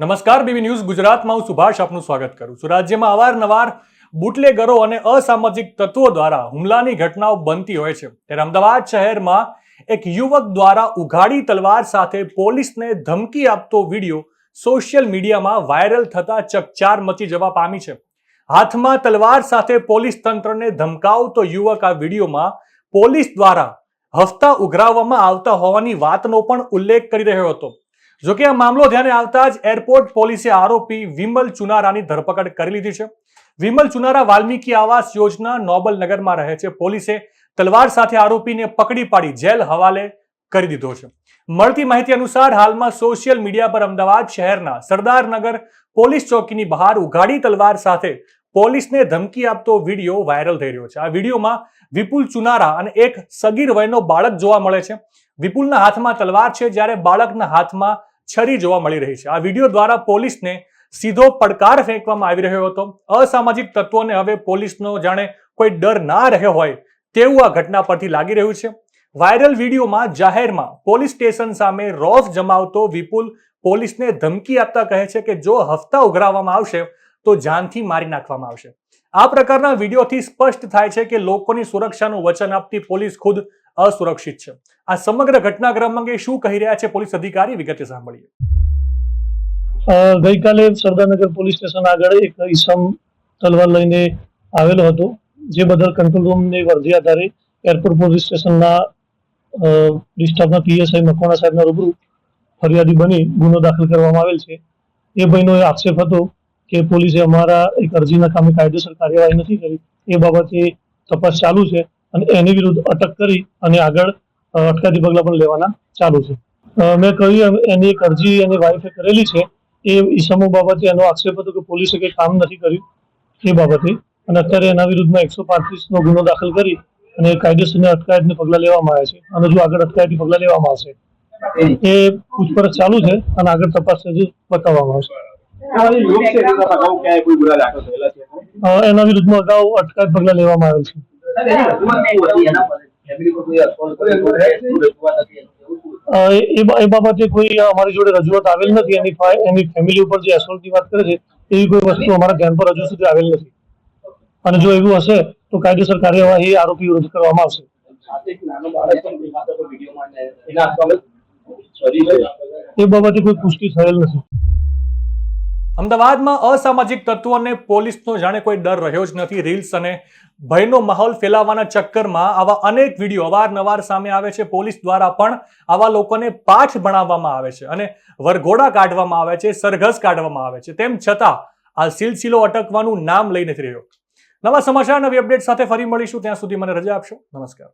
નમસ્કાર, BB news ગુજરાતમાં હું સુભાષ આપનું સ્વાગત કરું છું. રાજ્યમાં અવારનવાર બુટલેગરો અને અસામાજિક તત્વો દ્વારા હુમલાની ઘટનાઓ બનતી હોય છે. ત્યારે અમદાવાદ શહેરમાં એક યુવક દ્વારા ઉઘાડી તલવાર સાથે પોલીસને ધમકી આપતો વીડિયો સોશિયલ મીડિયામાં વાયરલ થતા ચકચાર મચી જવા પામી છે. હાથમાં તલવાર સાથે પોલીસ તંત્રને ધમકાવતો યુવક આ વિડીયોમાં પોલીસ દ્વારા હફતા ઉઘરાવવામાં આવતા હોવાની વાતનો પણ ઉલ્લેખ કરી રહ્યો હતો. જોકે આ મામલો ધ્યાને આવતા જ એરપોર્ટ પોલીસે આરોપી વિમલ ચુનારાની ધરપકડ કરી લીધી છે. વિમલ ચુનારા વાલ્મીકી આવાસ યોજના નોબલ નગરમાં રહે છે. પોલીસે તલવાર સાથે આરોપીને પકડી પાડી જેલ હવાલે કરી દીધો છે. મળતી માહિતી અનુસાર હાલમાં સોશિયલ મીડિયા પર અમદાવાદ શહેરના સરદારનગર પોલીસ ચોકીની બહાર ઉઘાડી તલવાર સાથે પોલીસને ધમકી આપતો વીડિયો વાયરલ થઈ રહ્યો છે. આ વિડીયોમાં વિપુલ ચુનારા અને એક સગીર વયનો બાળક જોવા મળે છે. વિપુલના હાથમાં તલવાર છે. જ્યારે બાળકના હાથમાં છરી જોવા મળી રહી છે. આ વીડિયો દ્વારા પોલીસને સીધો પડકાર ફેંકવામાં આવી રહ્યો હતો. અસામાજિક તત્વોને હવે પોલીસનો જાણે કોઈ ડર ના રહ્યો હોય તેવું આ ઘટના પરથી લાગી રહ્યું છે. વાયરલ વિડીયોમાં જાહેરમાં પોલીસ સ્ટેશન સામે રોફ જમાવતો વિપુલ પોલીસને ધમકી આપતા કહે છે કે જો હફતા ઉઘરાવવામાં આવશે તો જાનથી મારી નાખવામાં આવશે. આ પ્રકારના વિડીયોથી સ્પષ્ટ થાય છે કે લોકોની સુરક્ષાનું વચન આપતી પોલીસ ખુદ અસુરક્ષિત છે. આ સમગ્ર ઘટનાક્રમ અંગે શું કહી રહ્યા છે પોલીસ અધિકારી? વિગતે સાંભળીએ. ગઈકાલે સરદારનગર પોલીસ સ્ટેશન આગળ એક ઈસમ તલવાર લઈને આવેલો હતો, જે બદલ કંટ્રોલ રૂમની વર્ધી આધારે એરપોર્ટ પોલીસ સ્ટેશનના ડિસ્ટાફના પીએસઆઈ મકવાણા સાહેબના રૂબરૂ ફરિયાદી બની ગુનો દાખલ કરવામાં આવેલ છે. એ ભાઈનો એ આક્ષેપ હતો કે પોલીસે અમારા એક અરજીના કામે કાયદેસર કાર્યવાહી નથી કરી. એ બાબતે તપાસ ચાલુ છે. અને એની વિરુદ્ધ અટક કરી અને આગળ અટકાયતી પગલાં પણ લેવાના ચાલુ છે. મેં કહ્યું એની એક અરજી એની વાઈફે કરેલી છે. એ ઈસમો બાબતે એનો આક્ષેપ હતો કે પોલીસે કંઈ કામ નથી કર્યું એ બાબતે. અને અત્યારે એના વિરુદ્ધમાં એકસો પાંત્રીસનો ગુનો દાખલ કરી અને કાયદેસરની અટકાયતને પગલાં લેવામાં આવ્યા છે. અને જો આગળ અટકાયતી પગલાં લેવામાં આવશે એ પૂછપરછ ચાલુ છે અને આગળ તપાસ બતાવવામાં આવશે. એના વિરુદ્ધમાં અગાઉ અટકાયત પગલાં લેવામાં આવેલ છે. એ બાબતે કોઈ અમારી જોડે રજૂઆત આવેલ નથી એની એની ફેમિલી ઉપર જે એસોલ્ટની વાત કરે છે એવી કોઈ વસ્તુ અમારા ધ્યાન પર હજુ સુધી આવેલ નથી. અને જો એવું હશે તો કાયદેસર કાર્યવાહી આરોપી વિરુદ્ધ કરવામાં આવશે. એ બાબતે કોઈ પુષ્ટિ થયેલ નથી. અમદાવાદમાં અસામાજિક તત્વોને પોલીસનો જાણે કોઈ ડર રહ્યો જ નથી. રીલ્સ અને ભયનો માહોલ ફેલાવવાના ચક્કરમાં આવા અનેક વીડિયો અવારનવાર સામે આવે છે. પોલીસ દ્વારા પણ આવા લોકોને પાઠ ભણાવવામાં આવે છે અને વરઘોડા કાઢવામાં આવે છે, સરઘસ કાઢવામાં આવે છે. તેમ છતાં આ સિલસિલો અટકવાનું નામ લઈ નથી રહ્યો. નવા સમાચાર, નવી અપડેટ સાથે ફરી મળીશું. ત્યાં સુધી મને રજા આપશો. નમસ્કાર.